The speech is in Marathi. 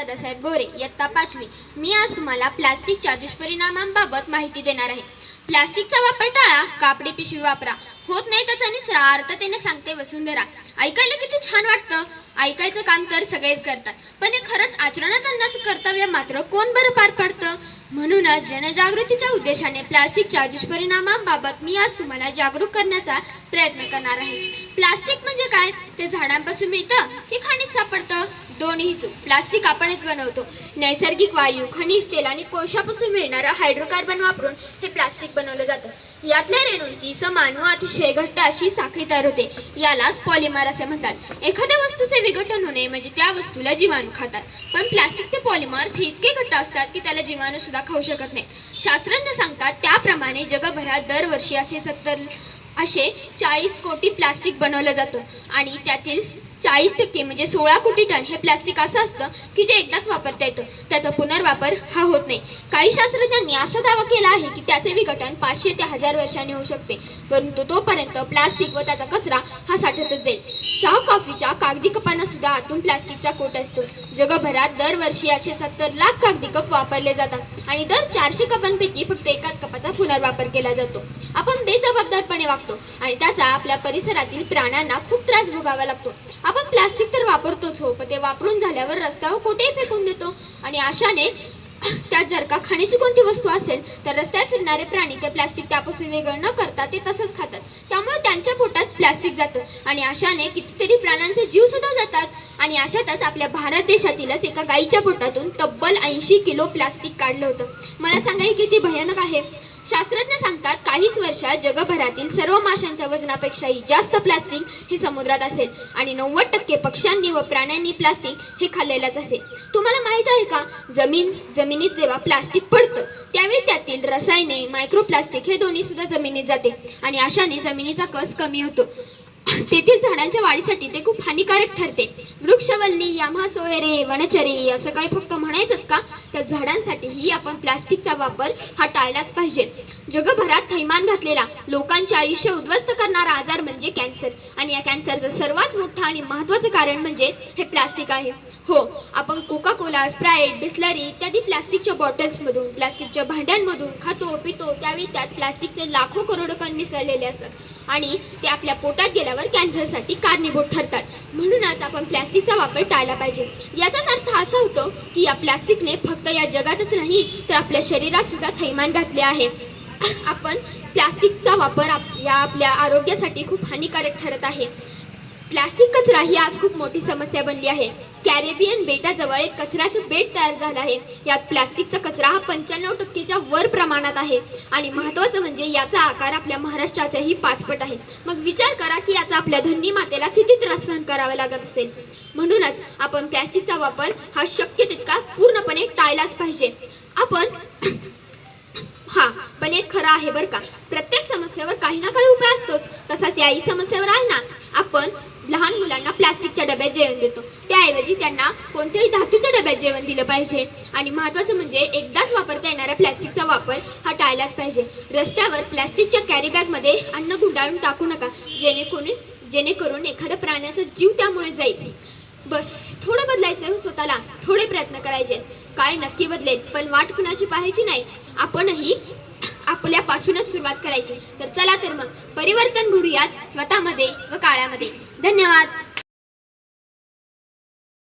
दादासाहेब गोरे इयत्ता पाचवी. मी आज तुम्हाला प्लास्टिकच्या दुष्परिणामांबाबत माहिती देणार आहे. प्लास्टिकचा वापर टाळा कापडी पिशवी वापरा. होत नाही त्याचा निसरा अर्थतेने सांगते वसुंधरा. ऐकायला किती छान वाटतं. ऐकायचं काम तर सगळेच करतात. पण हे खरंच आचरणात आणण्याचं कर्तव्य मात्र कोण बरं पार पडतं? म्हणूनच जनजागृतीच्या उद्देशाने प्लास्टिकच्या दुष्परिणामांबाबत मी आज तुम्हाला जागरूक करण्याचा प्रयत्न करणार आहे. प्लास्टिक म्हणजे काय? ते झाडांपासून मिळतं की खाणीत सापडतं? दोन्ही चूक प्लास्टिक आपणच बनवतो. नैसर्गिक वायू खनिज तेल आणि कोशापासून मिळणारं हायड्रोकार्बन वापरून हे प्लास्टिक बनवलं जातं. यातल्या रेणूंची समान व अतिशय घट्ट अशी साखळी तयार होते. यालाच पॉलिमर असे म्हणतात. एखाद्या वस्तूचे विघटन होणे म्हणजे त्या वस्तूला जीवाणू खातात. पण प्लास्टिकचे पॉलिमर्स हे इतके घट्ट असतात की त्याला जीवाणू सुद्धा खाऊ शकत नाही. शास्त्रज्ञ सांगतात त्याप्रमाणे जगभरात दरवर्षी असे सत्तर असे चाळीस कोटी प्लास्टिक बनवलं जातं आणि त्यातील चाळीस टक्के म्हणजे सोळा कोटी टन हे प्लास्टिक असं असतं की जे एकदाच वापरता येतं. त्याचा पुनर्वापर हा होत नाही. काही शास्त्रज्ञांनी असा दावा केला आहे की त्याचे विघटन पाचशे ते हजार वर्षांनी होऊ शकते. परंतु तोपर्यंत प्लास्टिक व त्याचा कचरा हा साठतच जाईल. चहा कॉफीच्या कागदी कपांना सुद्धा आतून प्लास्टिकचा कोट असतो. जगभरात दरवर्षी असे सत्तर लाख कागदी कप वापरले जातात आणि दर चारशे कपांपैकी फक्त एकाच कपाचा पुनर्वापर केला जातो. आपण बेजबाबदारपणे वागतो आणि त्याचा आपल्या परिसरातील प्राण्यांना खूप त्रास भोगावा लागतो. आपण प्लास्टिक तर वापरतोच हो पण ते वापरून झाल्यावर रस्त्यावर कुठेही फेकून देतो. आणि अशाने त्यात जर का खाण्याची कोणती वस्तू असेल तर रस्त्यावर फिरणारे प्राणी ते प्लास्टिक त्यापासून वेगळं न करता ते तसंच खातात. त्यामुळे त्यांच्या पोटात प्लास्टिक जातं आणि अशाने कितीतरी प्राण्यांचे जीव सुद्धा जातात. आणि अशातच आपल्या भारत देशातीलच एका गाईच्या पोटातून तब्बल ऐंशी किलो प्लास्टिक काढलं होतं. मला सांगा हे किती भयानक आहे? शास्त्रज्ञ सांगतात काहीच वर्षात जगभरातील सर्व माशांच्या वजनापेक्षाही जास्त प्लास्टिक हे समुद्रात असेल आणि नव्वद टक्के पक्ष्यांनी व प्राण्यांनी प्लास्टिक हे खाल्लेलंच असेल. तुम्हाला माहीत आहे का? जमीन जमिनीत जेव्हा प्लास्टिक पडतं त्यावेळी त्यातील रसायने मायक्रोप्लास्टिक हे दोन्ही सुद्धा जमिनीत जाते आणि अशाने जमिनीचा कस कमी होतो. तेथील झाडांच्या वाढीसाठी ते खूप हानिकारक ठरते. वृक्षवल्ली याम्हा सोयरे वनचरे असं काही फक्त म्हणायचंच का? त्या झाडांसाठीही आपण प्लास्टिकचा वापर हा टाळलाच पाहिजे. जगभरात थैमान घातलेला लोकांचे आयुष्य उद्ध्वस्त करणारा आजार म्हणजे कॅन्सर. आणि या कॅन्सरचं सर्वात मोठं आणि महत्त्वाचं कारण म्हणजे हे प्लास्टिक आहे. हो आपण कोका कोला स्प्राईट बिस्लरी इत्यादी प्लास्टिकच्या बॉटल्समधून प्लास्टिकच्या भांड्यांमधून खातो पितो त्यावेळी त्यात प्लास्टिकचे लाखो करोड कण मिसळलेले असतात आणि ते आपल्या पोटात गेल्यावर कॅन्सरसाठी कारणीभूत ठरतात. म्हणूनच आपण प्लास्टिकचा वापर टाळला पाहिजे. याचाच अर्थ असा होतो की या प्लास्टिकने फक्त या जगातच नाही तर आपल्या शरीरात सुद्धा थैमान घातले आहे. आपण प्लास्टिकचा वापर आप- या आपल्या आरोग्यासाठी खूप हानिकारक ठरत आहे. प्लास्टिक कचरा ही आज खूप मोठी समस्या बनली आहे. कॅरेबियन बेटाजवळ एक कचऱ्याचं बेट तयार झालं आहे. यात प्लास्टिकचा कचरा हा पंच्याण्णव टक्केच्या वर प्रमाणात आहे. आणि महत्त्वाचं म्हणजे याचा आकार आपल्या महाराष्ट्राच्याही पाचपट आहे. मग विचार करा की याचा आपल्या धन्नी मातेला किती त्रास सहन करावा लागत असेल? म्हणूनच आपण प्लास्टिकचा वापर हा शक्य तितका पूर्णपणे टाळलाच पाहिजे. आपण हा पण एक खरं आहे बरं का. प्रत्येक समस्येवर काही ना काही उपाय असतोच. तसाच याही समस्येवर आहे ना. आपण लहान मुलांना प्लास्टिकच्या डब्यात जेवण देतो. त्याऐवजी त्यांना कोणत्याही धातूच्या डब्यात जेवण दिलं पाहिजे. आणि महत्त्वाचं म्हणजे एकदाच वापरता येणाऱ्या प्लास्टिकचा वापर हा टाळलाच पाहिजे. रस्त्यावर प्लास्टिकच्या कॅरीबॅगमध्ये अन्न गुंडाळून टाकू नका. जेणेकरून जेणेकरून एखाद्या प्राण्याचा जीव त्यामुळे जाईल. बस थोडं बदलायचं आहे हो स्वतःला. थोडे प्रयत्न करायचे काय नक्की बदलेल पण वाट कुणाची पाहायची नाही. आपणही आपल्यापासूनच सुरुवात करायची. तर चला तर मग परिवर्तन घडूयात स्वतःमध्ये व काळामध्ये. धन्यवाद.